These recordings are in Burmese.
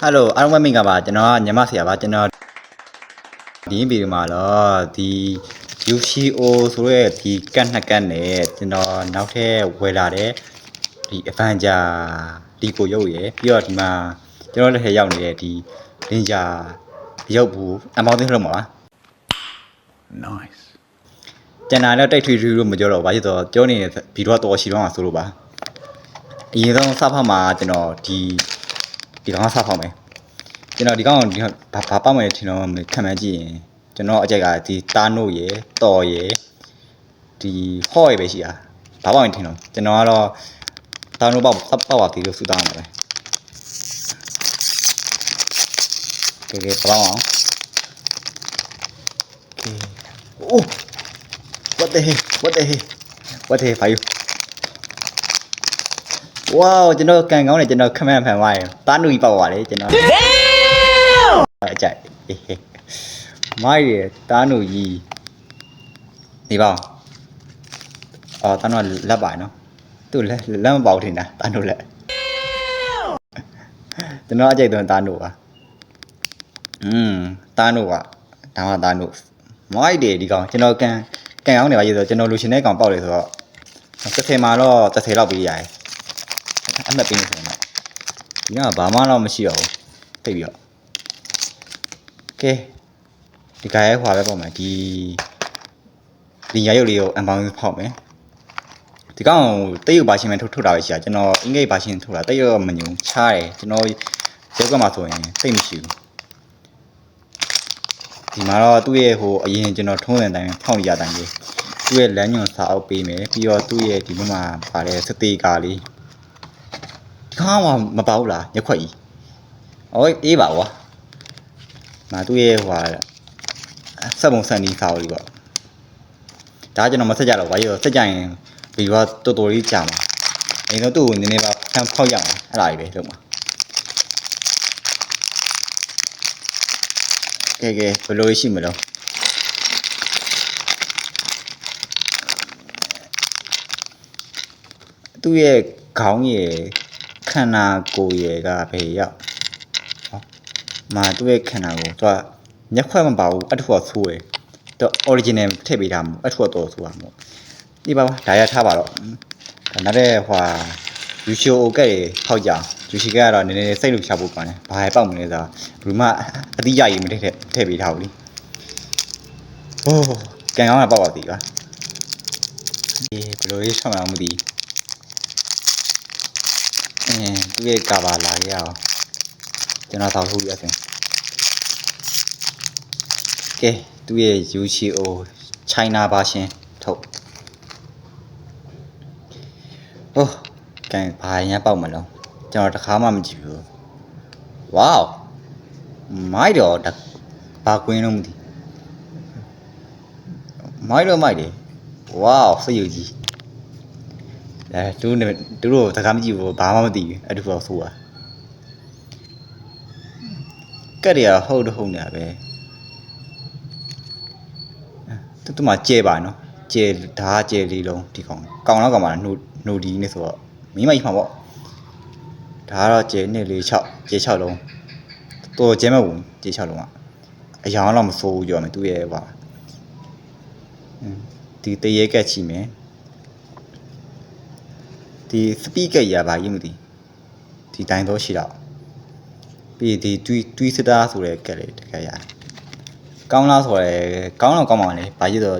ဟယ်လိုအားလုံးပဲမင်္ဂလာပါကျွန်တော်ကညမဆရာပါကျွန်တော်ဒီဗီဒီယိုမှာတော့ဒီ UCO ဆိုရဲဒီကတ်နှစ်ကတ်နဲ့ကျွန်တော်နောက်ထပ်ဝယ်လာတဲ့ဒီ Avenger ဒီကိုရုပ်ရယ်ပြီးတော့ဒီမှာကျွန်တော်လက်ထက်ရောက်နေတဲ့ဒီ Ninja ရုပ်ဘူးအမောင်းသိလို့မှာပါ Nice. ကျန်တာတော့တိတ်ထွေထွေလို့မပြောတော့ဘူးဘာဖြစ်တော့ပြောနေတဲ့ဗီဒီယိုကတော့ရှိတော့မှာဆိုလို့ပါအရင်ဆုံးစဖောက်မှာကျွန်တော်ဒီ ဒီကောင်စဖောက်မယ်ကျွန်တော်ဒီကောင်ဒီဘာဘာပောက်မယ်ထင်တော့ခံမှန်းကြည့်ရင်ကျွန်တော်အကြက်ကဒီတာနို့ရယ်တော်ရယ်ဒီဟော့ရယ်ပဲရှိတာဘာပောက်ရင်ထင်တော့ကျွန်တော်ကတော့တာနို့ပေါက်ပေါက်ပါသေးလို့စူတောင်းတာပဲကဲကဲပေါက်အောင် Oh! What the heck? What the heck? What the heck ဘာယူ Wow ကျွန်တော်ကန်ကောင်းတယ်ကျွန်တော်ခမန့်ဖန်သွားရင်တားနူကြီးပေါက်သွားတယ်ကျွန်တော် Damn အကြိုက်မိုက်ရတားနူကြီးဒီပေါအော်တားနူလက်ပါနော်သူ့လက်လက်မပေါက်ထင်တာတားနူလက်ကျွန်တော်အကြိုက်တော့တားနူပါอืมတားနူကဒါမှတားနူမိုက်တယ်ဒီကောင်ကျွန်တော်ကန်ကန်အောင်နေပါရေးဆိုတော့ကျွန်တော်လူရှင်တဲ့ကောင်ပေါက်လေဆိုတော့တစ်ထည်မှာတော့တစ်ထည်လောက်ပြီးရတယ် အမှတ်ပေးနေဆိုတော့ဒီကဘာမှတော့မရှိတော့ဘူးတိတ်ပြီးတော့ကဲဒီကရဲခွာပဲပေါ့မယ်ဒီဒီရရုပ်လေးကိုအန်ပေါင်းဖောက်မယ်ဒီကောင်တိတ်ရုပ်ပါရှင်မဲ့ထုတ်ထုတ်တာပဲရှိတာကျွန်တော်အင်္ဂလိပ်ပါရှင်ထုတ်တာတိတ်ရုပ်မညုံချားတယ်ကျွန်တော်ရုပ်ကမှဆိုရင်တိတ်မရှိဘူးဒီမှာတော့သူ့ရဲ့ဟိုအရင်ကျွန်တော်ထုံးစံတိုင်းဖောက်ရတိုင်းလေးသူ့ရဲ့လမ်းညွန်စာအုပ်ပေးမယ်ပြီးတော့သူ့ရဲ့ဒီဘက်မှာပါတဲ့စတေကာလေး ဒီကောင်ကမပေါဘူးလားရက်ခွက်ကြီးအော်အေးပါကွာမာသူ့ရဲ့ဟိုဟာစက်ပုံစံဒီစာအုပ်လေးပေါ့ဒါကျွန်တော်မဆက်ကြတော့ဘာလို့ဆက်ကြရင်ဗီဒီယိုကတော်တော်လေးကြာမှာအဲ့တော့သူ့ကိုနည်းနည်းပါဖန်ဖောက်ရအောင်အဲ့ဒါကြီးပဲလုပ်မှာကဲကဲဘယ်လိုရှိမလို့သူ့ရဲ့ခေါင်းရယ်ခ န္ဓာကိုယ်ရယ်ကဘယ်ရောက်ဟောမာသူ့ရဲ့ခန္ဓာကိုယ်သူကညက်ခွက်မပါဘူးအထုကဆိုးရယ်သူ original ထည့်ပေးတာမဟုတ်အထုကတော့ဆိုးတာမဟုတ်ဒီပါပါဒါရထားပါတော့ဒါနောက်တဲ့ဟွာယူရှိုအိုကဲဟောက်ကြအောင်ယူရှိကဲကတော့နည်းနည်းစိတ်လို့ရှာဖို့ကောင်းတယ်ဘာပဲပေါက်မလဲဆိုတော့ဘယ်သူမှအတိအကျကြီးမထည့်ထည့်ထည့်ပေးထားဘူးလीဟိုးကန်ကောင်းတာပေါက်ပါသေးပါအေးဘယ်လိုလေးဆက်မှန်းမသိ အင်းသူ့ရဲ့ကာဘာလာခဲ့ရအောင်ကျွန်တော်သောက်ဖို့ရစင်ကဲသူ့ရဲ့ UCO China version ထုတ်ဟိုးကန်ဘာရမ်းပေါက်မလို့ကျွန်တော်တခါမှမကြည့်ဘူးဝေါမိုက်တော့ဘာကွင်းလို့မသိမိုက်တော့မိုက်တယ်ဝေါစိတ်ယူကြီး အဲသူတို့သူတို့တခါမကြည့်ဘူးဘာမှမသိဘူးအဲ့ဒါတော့ဆိုးတာကက်ရဟုတ်တော့ဟုတ်နေတာပဲတူတူမှာကျဲပါနော်ကျဲဓာကျဲလေးလုံးဒီကောင်ကောင်တော့ကောင်ပါနိုနိုဒီနေဆိုတော့မိမကြီးမှာပေါ့ဒါကတော့ကျဲနှစ်လေး6ကျဲ6လုံးတော်ကျဲမဲ့ဘူးကျဲ6လုံးကအယောင်တော့မစိုးဘူးကြောမယ်သူ့ရဲ့ဟွာဒီတရေကက်ချီမယ် ဒီစပီကက်ရပါရင်မသိဒီတိုင်းတော့ရှိတော့ပြီးဒီတွီတွီစတာဆိုတဲ့ကက်လေးတကယ်ရတယ်ကောင်းလားဆိုရဲကောင်းတော့ကောင်းပါလေဘာကြီးတော့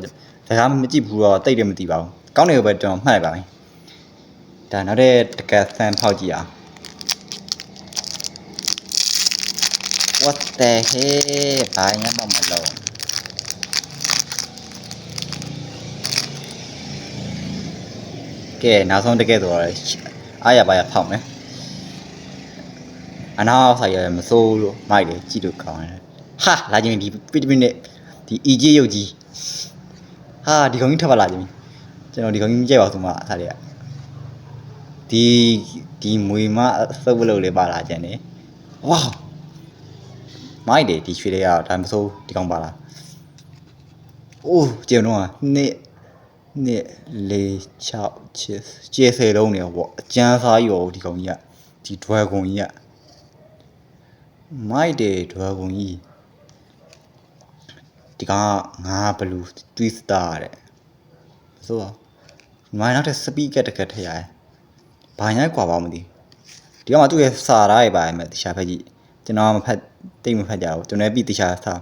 စကားမကြည့်ဘူးတော့တိတ်တယ်မသိပါဘူးကောင်းတယ်ပဲကျွန်တော်မှတ်လိုက်ပါမယ်ဒါနောက်တဲ့တကယ်ဆန်ဖောက်ကြည့်အောင် what the heck ဘာညာမမလုံး ကဲနောက်ဆုံးတကယ်ဆိုတော့အားရပါရဖောက်မယ်အနောက်ဆိုင်ရမစိုးလို့မိုက်တယ်ကြည့်လို့ကောင်းတယ်ဟာလာခြင်းဒီပီတမင်နဲ့ဒီ EJ ရုပ်ကြီးဟာဒီကောင်ကြီးထပ်ပါလာခြင်းကျွန်တော်ဒီကောင်ကြီးမကြိုက်ပါဘူးဆိုမှအစားတွေကဒီဒီမွေမသုတ်ပလို့လေးပါလာခြင်းနဲ့ဝါမိုက်တယ်ဒီရွှေတွေကဒါမစိုးဒီကောင်ပါလာအိုးကျေတော့နှစ် နှစ်လေး6ချစ်ကျေဆယ်လုံးနေပေါ့အကျန်းစားရောဒီကောင်ကြီးကဒီ dragon ကြီးကမိုက်တယ်ဒွာဂုံကြီးဒီကောင်ကငါဘလူးတွီစတာတဲ့ဆိုတော့မိုင်းနောက်တဲ့စပီကတ်တစ်ခက်ထည့်ရတယ်ဘာညာကွာပါမသိဒီကောင်ကသူ့ရဲ့စာသားတွေပါရမယ်တခြားဖက်ကြည့်ကျွန်တော်ကမဖက်တိတ်မဖက်ကြဘူးကျွန်တော်လည်းပြီးတခြားစာ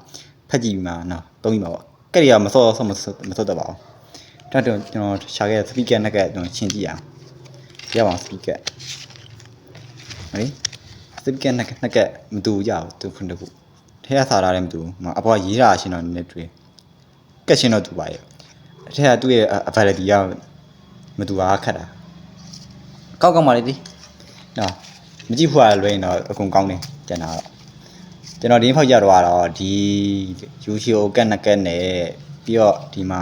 ဖက်ကြည့်ပြီးမှနော်သုံးပြီးမှာပေါ့ကက်ရီကမစောစောမစောမစောတတ်ပါဘူး ဒါတော့ကျွန်တော်ရှာခဲ့တဲ့စပီကတ်နဲ့ကကျွန်တော်ရှင်းကြည့်အောင်ရပါအောင်စပီကတ်ဟေးစပီကနှစ်ကနှစ်ကမတူကြဘူးသူခုနှစ်ခုထဲကစားတာလည်းမတူဘူးမအပေါ်ရေးတာအရှင်တော့နည်းနည်းတွေ့ကက်ရှင်တော့တူပါရဲ့အထက်ကသူ့ရဲ့ availability ကမတူတာခက်တာကောက်ကောက်ပါလေဒီနော်မကြည့်ဖို့ရလွယ်ရင်တော့အကုန်ကောင်းတယ်ကျန်တာတော့ကျွန်တော်ဒီဖောက်ကြတော့ကတော့ဒီယူရှိုကက်နှစ်ကက်နဲ့ပြီးတော့ဒီမှာ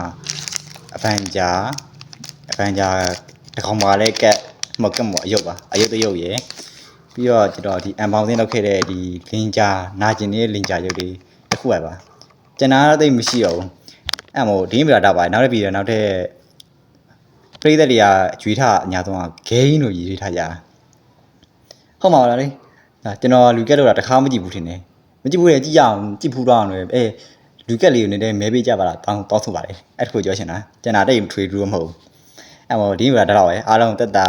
အဖန်ဂျာအဖန်ဂျာတစ်ကောင်ပါလဲကက်မကက်မအယုတ်ပါအယုတ်တယုတ်ရယ်ပြီးတော့ကျွန်တော်ဒီအန်ပေါင်းသင်းလောက်ခဲ့တဲ့ဒီလင်ဂျာနာကျင်နေတဲ့လင်ဂျာရုပ်တွေတစ်ခုပဲပါကျွန်တော်တော့သိပ်မရှိတော့ဘူးအဲ့မို့ဒီမီလာတာပါနောက်တစ်ပြီးတော့နောက်ထပ်ပရိသတ်တွေကကြွေးထားအညာဆုံးကဂိမ်းလို့ရည်ရွယ်ထားကြတာဟုတ်မှာလားလေဒါကျွန်တော်လူကက်တော့တခါမကြည့်ဘူးထင်တယ်မကြည့်ဘူးလေကြည့်ရအောင်ကြည့်ဖူးတော့အောင်လေအဲ လူကက်လေးကိုနည်းနည်းမဲပေးကြပါလားတောင်းတောင်းဆိုပါလေအဲ့ဒါကိုပြောချင်တာကျွန်တော်တိတ်ထွေးထူးမဟုတ်ဘူးအဲ့မို့ဒီမီလာတော့ပဲအားလုံးတက်တာ